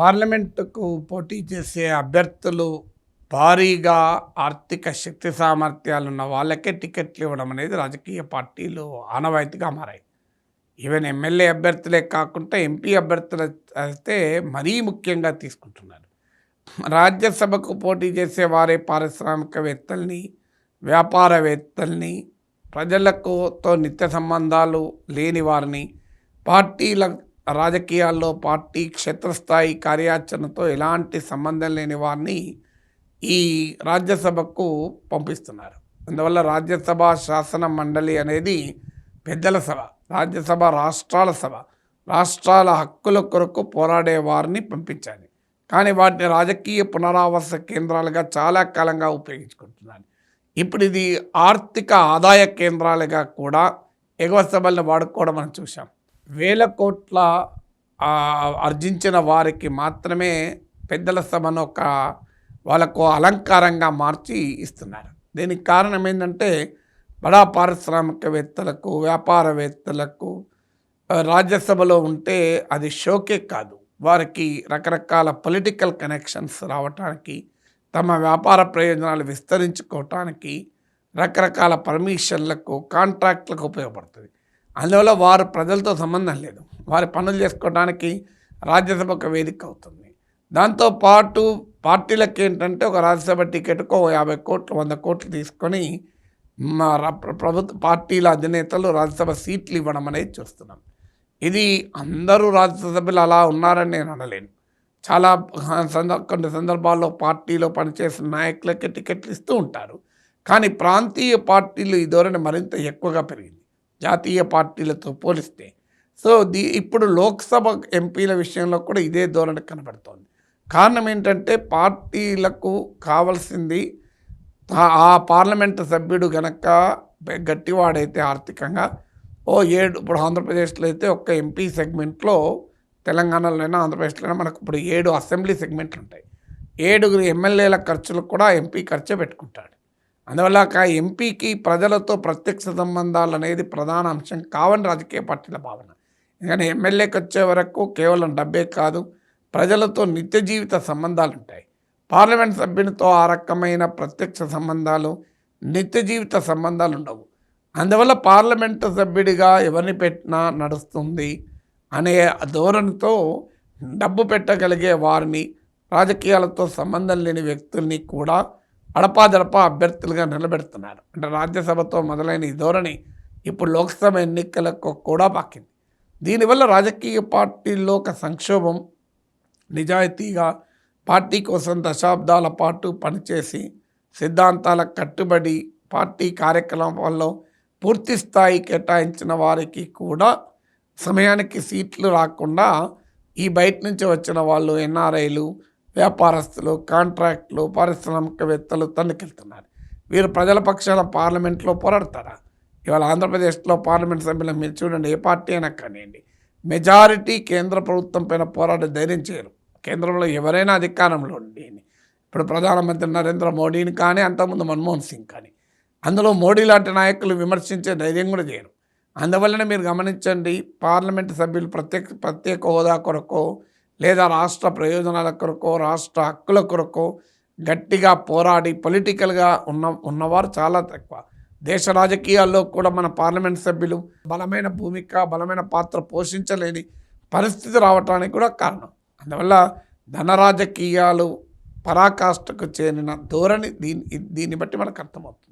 పార్లమెంటుకు పోటీ చేసే అభ్యర్థులు భారీగా ఆర్థిక శక్తి సామర్థ్యాలు ఉన్న వాళ్ళకే టికెట్లు ఇవ్వడం అనేది రాజకీయ పార్టీలు ఆనవాయితీగా మారాయి. ఈవెన్ ఎమ్మెల్యే అభ్యర్థులే కాకుండా ఎంపీ అభ్యర్థులు అయితే మరీ ముఖ్యంగా తీసుకుంటున్నారు. రాజ్యసభకు పోటీ చేసే వారే పారిశ్రామికవేత్తల్ని వ్యాపారవేత్తల్ని ప్రజలకు తో నిత్య సంబంధాలు లేని వారిని పార్టీల రాజకీయాల్లో పార్టీ క్షేత్రస్థాయి కార్యాచరణతో ఎలాంటి సంబంధం లేని వారిని ఈ రాజ్యసభకు పంపిస్తున్నారు. అందువల్ల రాజ్యసభ శాసన మండలి అనేది పెద్దల సభ రాజ్యసభ రాష్ట్రాల సభ రాష్ట్రాల హక్కుల కొరకు పోరాడే వారిని పంపించాలి. కానీ వాటిని రాజకీయ పునరావాస కేంద్రాలుగా చాలా కాలంగా ఉపయోగించుకుంటున్నాను. ఇప్పుడు ఇది ఆర్థిక ఆదాయ కేంద్రాలుగా కూడా ఎగువ సభలను వాడుకోవడం మనం చూసాం వేల కోట్ల ఆర్జించిన వారికి మాత్రమే పెద్దల సభను ఒక వాళ్ళకు అలంకారంగా మార్చి ఇస్తున్నారు. దీనికి కారణం ఏంటంటే బడా పారిశ్రామికవేత్తలకు వ్యాపారవేత్తలకు రాజ్యసభలో ఉంటే అది షోకే కాదు. వారికి రకరకాల పొలిటికల్ కనెక్షన్స్ రావటానికి తమ వ్యాపార ప్రయోజనాలు విస్తరించుకోవటానికి రకరకాల పర్మిషన్లకు కాంట్రాక్ట్లకు ఉపయోగపడుతుంది. అందువల్ల వారు ప్రజలతో సంబంధం లేదు. వారి పనులు చేసుకోవడానికి రాజ్యసభ ఒక వేదిక అవుతుంది. దాంతోపాటు పార్టీలకు ఏంటంటే ఒక రాజ్యసభ టికెట్కు ఒక యాభై కోట్లు వంద కోట్లు తీసుకొని మా ర- ప్రభుత్వ పార్టీల అధినేతలు రాజ్యసభ సీట్లు ఇవ్వడం అనేది చూస్తున్నాం. ఇది అందరూ రాజ్యసభ్యులు అలా ఉన్నారని నేను అనలేను. చాలా సంద కొన్ని సందర్భాల్లో పార్టీలో పనిచేసిన నాయకులకి టికెట్లు ఇస్తూ ఉంటారు. కానీ ప్రాంతీయ పార్టీలు ఈ ధోరణి మరింత ఎక్కువగా పెరిగింది. జాతీయ పార్టీలతో పోలిస్తే. సో దీ ఇప్పుడు లోక్సభ ఎంపీల విషయంలో కూడా ఇదే ధోరణి కనబడుతోంది. కారణం ఏంటంటే పార్టీలకు కావాల్సింది ఆ- పార్లమెంటు సభ్యుడు గనక గట్టివాడైతే ఆర్థికంగా ఓ ఏడు ఇప్పుడు ఆంధ్రప్రదేశ్లో అయితే ఒక్క ఎంపీ సెగ్మెంట్లో తెలంగాణలోనైనా ఆంధ్రప్రదేశ్లోనైనా మనకు ఇప్పుడు ఏడు అసెంబ్లీ సెగ్మెంట్లు ఉంటాయి ఏడుగురు ఎమ్మెల్యేల ఖర్చులకు కూడా ఎంపీ ఖర్చే పెట్టుకుంటాడు. అందువల్ల ఒక ఎంపీకి ప్రజలతో ప్రత్యక్ష సంబంధాలు అనేది ప్రధాన అంశం కావని రాజకీయ పార్టీల భావన. ఎందుకంటే ఎమ్మెల్యేకి వచ్చే వరకు కేవలం డబ్బే కాదు ప్రజలతో నిత్య జీవిత సంబంధాలు ఉంటాయి. పార్లమెంట్ సభ్యునితో ఆ రకమైన ప్రత్యక్ష సంబంధాలు నిత్య జీవిత సంబంధాలు ఉండవు. అందువల్ల పార్లమెంటు సభ్యుడిగా ఎవరిని పెట్టినా నడుస్తుంది అనే ధోరణితో డబ్బు పెట్టగలిగే వారిని రాజకీయాలతో సంబంధం లేని వ్యక్తుల్ని కూడా అడపాదడపా అభ్యర్థులుగా నిలబెడుతున్నారు. అంటే రాజ్యసభతో మొదలైన ఈ ధోరణి ఇప్పుడు లోక్సభ ఎన్నికలకు కూడా పాకింది. దీనివల్ల రాజకీయ పార్టీల్లో ఒక సంక్షోభం నిజాయితీగా పార్టీ కోసం దశాబ్దాల పాటు పనిచేసి సిద్ధాంతాలకు కట్టుబడి పార్టీ కార్యకలాపాల్లో పూర్తి స్థాయి కేటాయించిన వారికి కూడా సమయానికి సీట్లు రాకుండా ఈ బయట నుంచి వచ్చిన వాళ్ళు ఎన్ఆర్ఐలు వ్యాపారస్తులు కాంట్రాక్టులు పారిశ్రామికవేత్తలు తన్నుకెళ్తున్నారు. వీరు ప్రజల పక్షాన పార్లమెంట్లో పోరాడతారా? ఇవాళ ఆంధ్రప్రదేశ్లో పార్లమెంట్ సభ్యులు మీరు చూడండి ఏ పార్టీ అయినా కానివ్వండి మెజారిటీ కేంద్ర ప్రభుత్వం పైన పోరాడే ధైర్యం చేయరు. కేంద్రంలో ఎవరైనా అధికారంలో ఉండి ఇప్పుడు ప్రధానమంత్రి నరేంద్ర మోడీని కానీ అంతకుముందు మన్మోహన్ సింగ్ కానీ అందులో మోడీ లాంటి నాయకులు విమర్శించే ధైర్యం కూడా చేయరు. అందువల్లనే మీరు గమనించండి పార్లమెంట్ సభ్యులు ప్రత్యేక ప్రత్యేక హోదా కొరకు లేదా రాష్ట్ర ప్రయోజనాల కొరకో రాష్ట్ర హక్కుల కొరకో గట్టిగా పోరాడి పొలిటికల్గా ఉన్న ఉన్నవారు చాలా తక్కువ. దేశ రాజకీయాల్లో కూడా మన పార్లమెంట్ సభ్యులు బలమైన భూమిక బలమైన పాత్ర పోషించలేని పరిస్థితి రావటానికి కూడా కారణం. అందువల్ల ధన రాజకీయాలు పరాకాష్ఠకు చేరిన ధోరణి దీని దీన్ని బట్టి మనకు అర్థమవుతుంది.